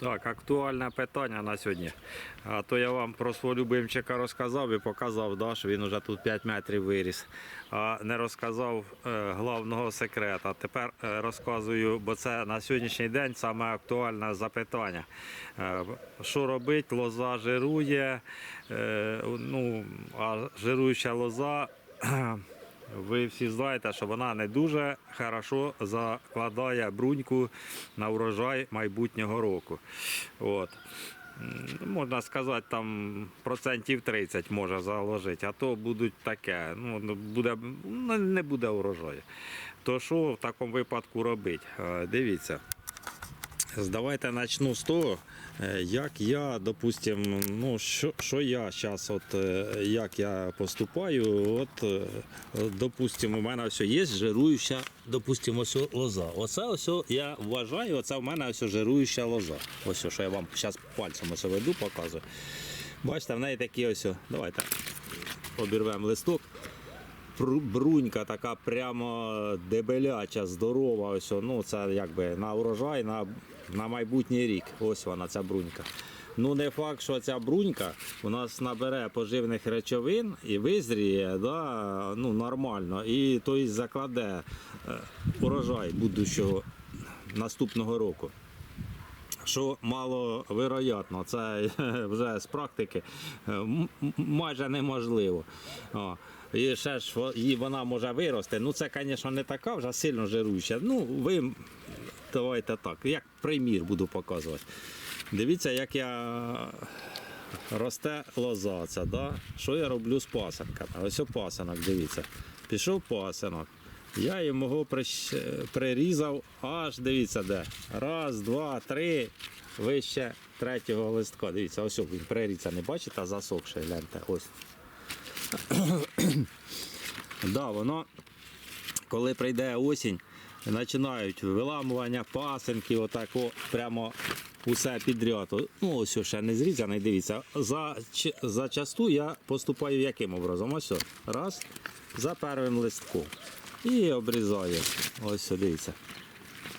Так, актуальне питання на сьогодні. А то я вам про свого любимчика розказав і показав, да, що він вже тут 5 метрів виріс. А не розказав е, головного секрета. Тепер е, розказую, бо це на сьогоднішній день саме актуальне запитання. Е, що робить? Лоза жирує, е, ну, а жируюча лоза. Ви всі знаєте, що вона не дуже хорошо закладає бруньку на урожай майбутнього року. От. Можна сказати, там процентів 30 може заложити, а то будуть таке. Ну, ну, буде, ну, не буде урожаю. То що в такому випадку робити? Е, Дивіться. Давайте почну з того, е, як я, допустим, ну що, що я зараз, от е, як я поступаю, от, е, допустим, у мене все є жируюча, допустим, ось лоза. Оце ось я вважаю, оце в мене ось жируюча лоза. Ось що я вам зараз пальцем ось веду, показую. Бачите, в неї такі ось, давайте обірвемо листок. Брунька така прямо дебеляча, здорова. Ось, ну, це якби на урожай, на, на майбутній рік. Ось вона, ця брунька. Ну, не факт, що ця брунька у нас набере поживних речовин і визріє да, ну, нормально. І тобто, закладе е, урожай будущого наступного року що маловероятно, це вже з практики е, майже неможливо. І ще ж і вона може вирости. Ну це, звісно, не така вже сильно жируюча. Ну, ви давайте так, як примір буду показувати. Дивіться, як я росте лоза. Ця, да? Що я роблю з пасенками? Ось о пасенок, дивіться. Пішов пасенок. Я його прирізав аж дивіться де. Раз, два, три, вище третього листка. Дивіться, ось він прирізаний, бачите, засохший, гляньте, ось. Да, воно, коли прийде осінь, починають виламування пасенки, отако прямо усе підряд. Ну, ось ще не зрізаний, дивіться. За, ч- зачасту я поступаю яким образом? Ось, раз, за первим листком. І обрізаю. Ось, дивіться.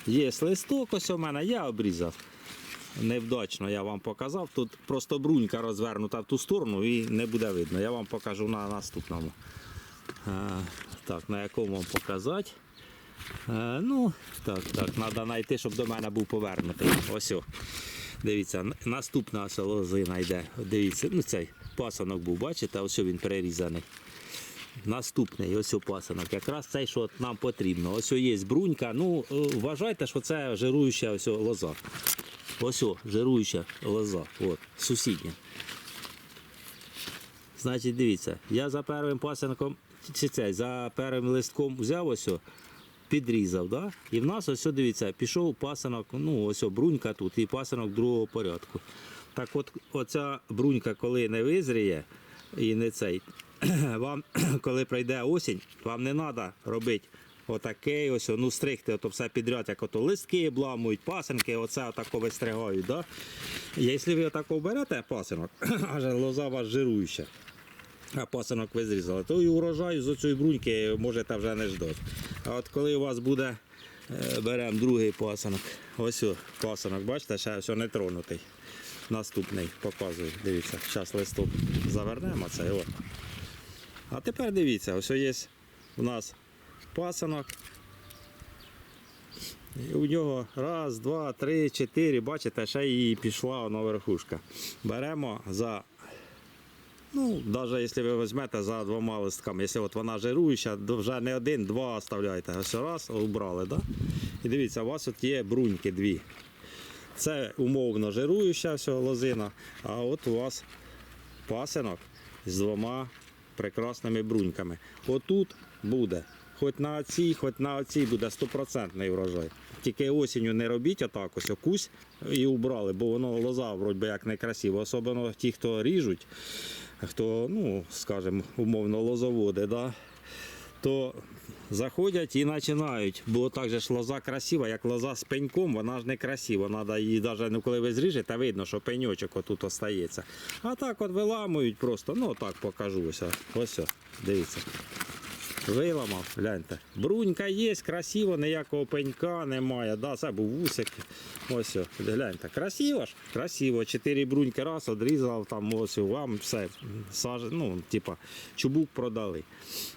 Є листок, ось у мене, я обрізав. Невдачно я вам показав. Тут просто брунька розвернута в ту сторону і не буде видно. Я вам покажу на наступному. Е, так, на якому вам показати. Е, ну, так, так, треба знайти, щоб до мене був повернутий. Ось. Дивіться, наступна ось лозина йде. Дивіться, ну цей пасанок був, бачите, ось він перерізаний. Наступний ось пасанок. Якраз цей, що нам потрібно. Ось є брунька. Ну, е, вважайте, що це жируюча ось лоза. Ось о, жируюча лоза. От, сусідня. Значить, дивіться, я за первим пасенком, чи цей, за первим листком взяв ось, о, підрізав, да? і в нас ось, о, дивіться, пішов пасенок, ну ось о, брунька тут і пасенок другого порядку. Так от оця брунька, коли не визріє і не цей, вам, коли прийде осінь, вам не треба робити отакий ось, ну стригти ото все підряд, як ото листки обламують, пасенки, оце отако вистригають. Да? Якщо ви отако берете пасинок, аже лоза у вас жируюча, а пасинок ви зрізали, то і урожаю з цієї бруньки можете вже не ждати. А от коли у вас буде, е, беремо другий пасинок, ось о, бачите, ще все не тронутий. Наступний показую, дивіться, зараз листок завернемо це. От. А тепер дивіться, ось є у нас пасинок. І у нього раз, два, три, чотири, бачите, ще і пішла вона верхушка. Беремо за, ну, навіть якщо ви візьмете за двома листками, якщо от вона жируюча, вже не один, два оставляйте. Ось раз, убрали, да? І дивіться, у вас от є бруньки дві. Це умовно жируюча все, лозина, а от у вас пасинок з двома прекрасними бруньками. Отут буде. Хоч на цій, хоч на цій буде стопроцентний врожай. Тільки осінню не робіть отак ось окусь і убрали, бо воно лоза вроді як некрасиво. Особливо ті, хто ріжуть, хто, ну, скажімо, умовно лозоводи, да? то заходять і починають. Бо так же ж лоза красива, як лоза з пеньком, вона ж не красива. Треба її навіть ну, коли ви зріжете, видно, що пеньочок отут остається. А так от виламують просто, ну так покажу ось. Ось, дивіться. Виламав, гляньте. Брунька є, красиво, ніякого пенька немає. Да, це був вусик. Ось, гляньте. Красиво ж? Красиво. Чотири бруньки раз одрізав, там ось вам все. Саж... Ну, типа, чубук продали.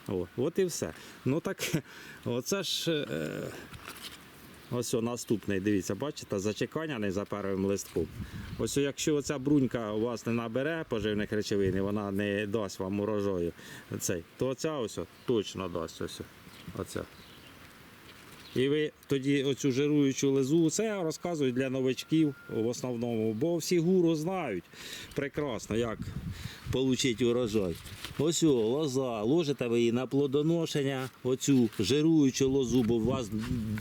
О, от і все. Ну так, оце ж. Е... Ось наступний, дивіться, бачите, зачекання не за первим листком. Ось якщо оця брунька у вас не набере поживних речовин, і вона не дасть вам урожаю, то оця ось точно дасть ось. Оця. І ви тоді оцю жируючу лизу, це розказують для новачків в основному, бо всі гуру знають прекрасно, як отримати урожай. Ось лоза, ложите ви її на плодоношення, оцю жируючу лозу, бо у вас,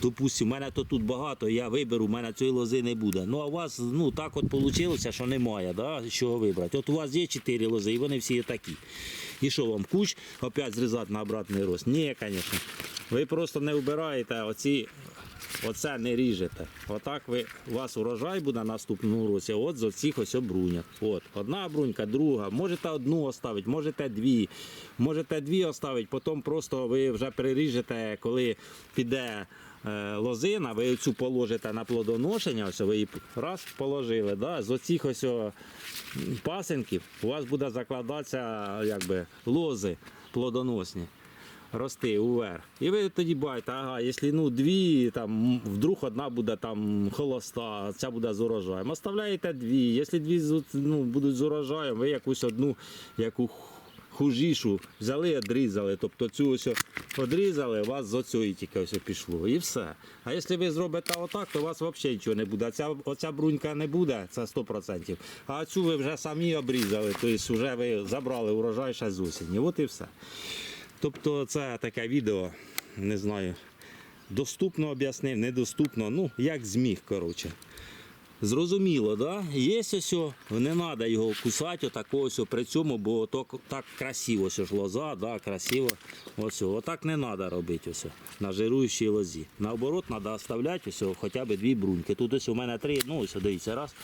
допустимо, в мене то тут багато, я виберу, в мене цієї лози не буде. Ну а у вас ну, так от вийшло, що немає, да, чого вибрати. От у вас є чотири лози, і вони всі такі. І що вам, куч опять зрізати на обратний рост? Ні, звісно. Ви просто не вбираєте оці, оце не ріжете. Отак ви, у вас урожай буде наступному році, от з оцих ось обруняк. От, одна брунька, друга. Можете одну оставити, можете дві. Можете дві оставити, потім просто ви вже переріжете, коли піде е, лозина, ви цю положите на плодоношення, ось ви її раз положили. Да? З оцих ось пасенків у вас буде закладатися якби, лози плодоносні рости уверх. І ви тоді бачите, ага, якщо ну, дві, там, вдруг одна буде там холоста, ця буде з урожаєм. Оставляєте дві. Якщо дві ну, будуть з урожаєм, ви якусь одну, яку хужішу взяли одрізали. Тобто цю ось одрізали, у вас з оцього тільки ось пішло. І все. А якщо ви зробите отак, то у вас взагалі нічого не буде. Ця, оця брунька не буде, це 100%. А цю ви вже самі обрізали, тобто вже ви забрали урожай ще з осені. От і все. Тобто це таке відео, не знаю, доступно об'яснив, недоступно, ну, як зміг, коротше. Зрозуміло, да? Є ось, не треба його кусати отако ось при цьому, бо то так красиво ось ж лоза, да, красиво. Ось, отак не треба робити ось, на жируючій лозі. Наоборот, треба оставляти ось, хоча б дві бруньки. Тут ось у мене три, ну ось дивіться, раз.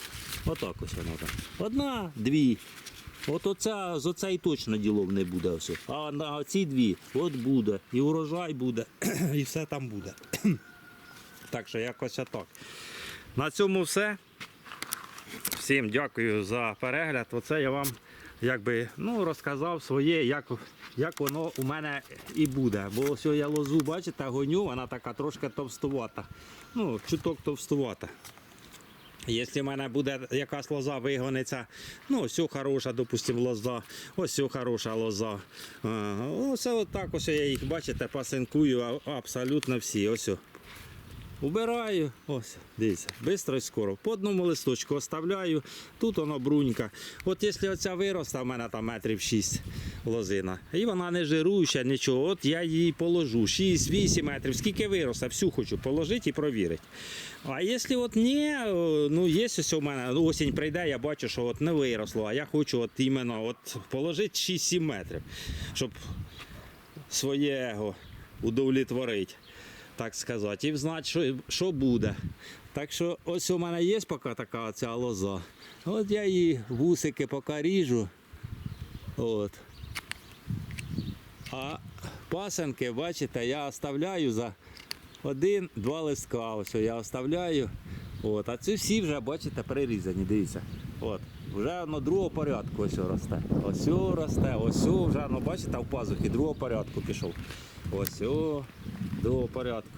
Отак ось треба. Одна, дві. От оця, з оцей точно ділов не буде. Ось. А на ці дві от буде. І урожай буде, і все там буде. так що якось отак. На цьому все. Всім дякую за перегляд. Оце я вам якби, ну, розказав своє, як, як воно у мене і буде. Бо ось я лозу, бачите, гоню, вона така трошки товстувата. Ну, чуток товстувата. Якщо в мене буде якась лоза вигониться, ну ось хороша, допустимо, лоза, ось хороша лоза. Ось так ось я їх, бачите, пасинкую абсолютно всі. Ось. Убираю, ось, дивіться, швидко і скоро. По одному листочку оставляю, тут воно брунька. От якщо оця виросла, в мене там метрів 6 лозина, і вона не жируюча, нічого, от я її положу. 6-8 метрів, скільки виросла, всю хочу положити і провірити. А якщо от ні, ну є ось у мене, ну, осінь прийде, я бачу, що от не виросло, а я хочу от іменно от положити 6-7 метрів, щоб своє удовлетворити так сказати, і знати, що, що буде. Так що ось у мене є поки така ця лоза. От я її вусики поки ріжу. От. А пасенки, бачите, я оставляю за один-два листка. Ось я оставляю. От. А ці всі вже, бачите, перерізані, дивіться. От. Вже воно другого порядку ось росте. Ось росте, ось вже, ну бачите, в пазухи другого порядку пішов. Ось о, другого порядку.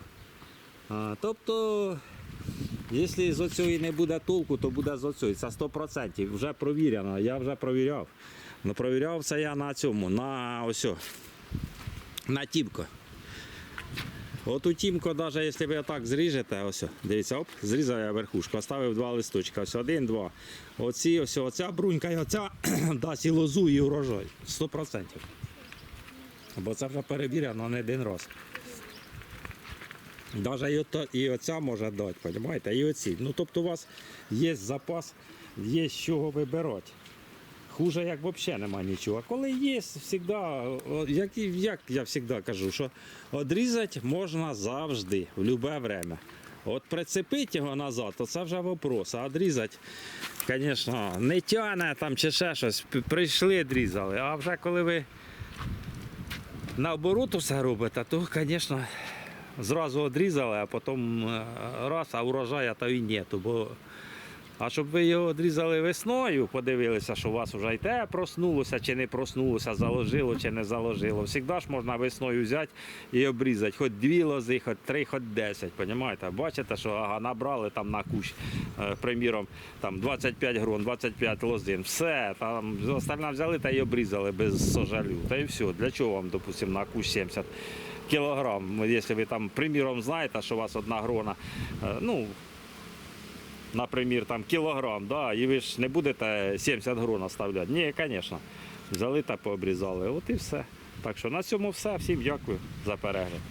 А, тобто, якщо з оцього не буде толку, то буде з оцього. Це 100%. Вже провірено. Я вже провіряв. Ну, провіряв це я на цьому, на ось. На тімко. От у тімко, навіть якщо ви отак зріжете, ось, дивіться, оп, зрізав я верхушку, оставив два листочка, ось один, два. Оці, ось, оця брунька і оця дасть і лозу, і урожай. 100%. Бо це вже перевірено не один раз. Навіть і, оця може дати, розумієте, і оці. Ну, тобто у вас є запас, є з чого вибирати. Хуже, як взагалі немає нічого. А коли є, завжди, як, як я завжди кажу, що відрізати можна завжди, в будь-яке время. От прицепити його назад, то це вже вопрос. А відрізати, звісно, не тяне там чи ще щось. Прийшли, відрізали. А вже коли ви наоборот все робите, то, звісно, зразу відрізали, а потім е, раз, а урожаю то і нету. Бо... А щоб ви його відрізали весною, подивилися, що у вас вже й те проснулося чи не проснулося, заложило чи не заложило. Всігда ж можна весною взяти і обрізати, хоч дві лози, хоч три, хоч десять. Понімаєте? Бачите, що ага, набрали там на кущ, е, приміром, там 25 грон, 25 лозин, все, там остальне взяли та й обрізали без сожалю. Та і все. Для чого вам, допустимо, на кущ 70 кілограм? Якщо ви там, приміром, знаєте, що у вас одна грона, е, ну, наприклад, там кілограм, да, і ви ж не будете 70 грон оставляти. Ні, звісно. Взяли та пообрізали. От і все. Так що на цьому все. Всім дякую за перегляд.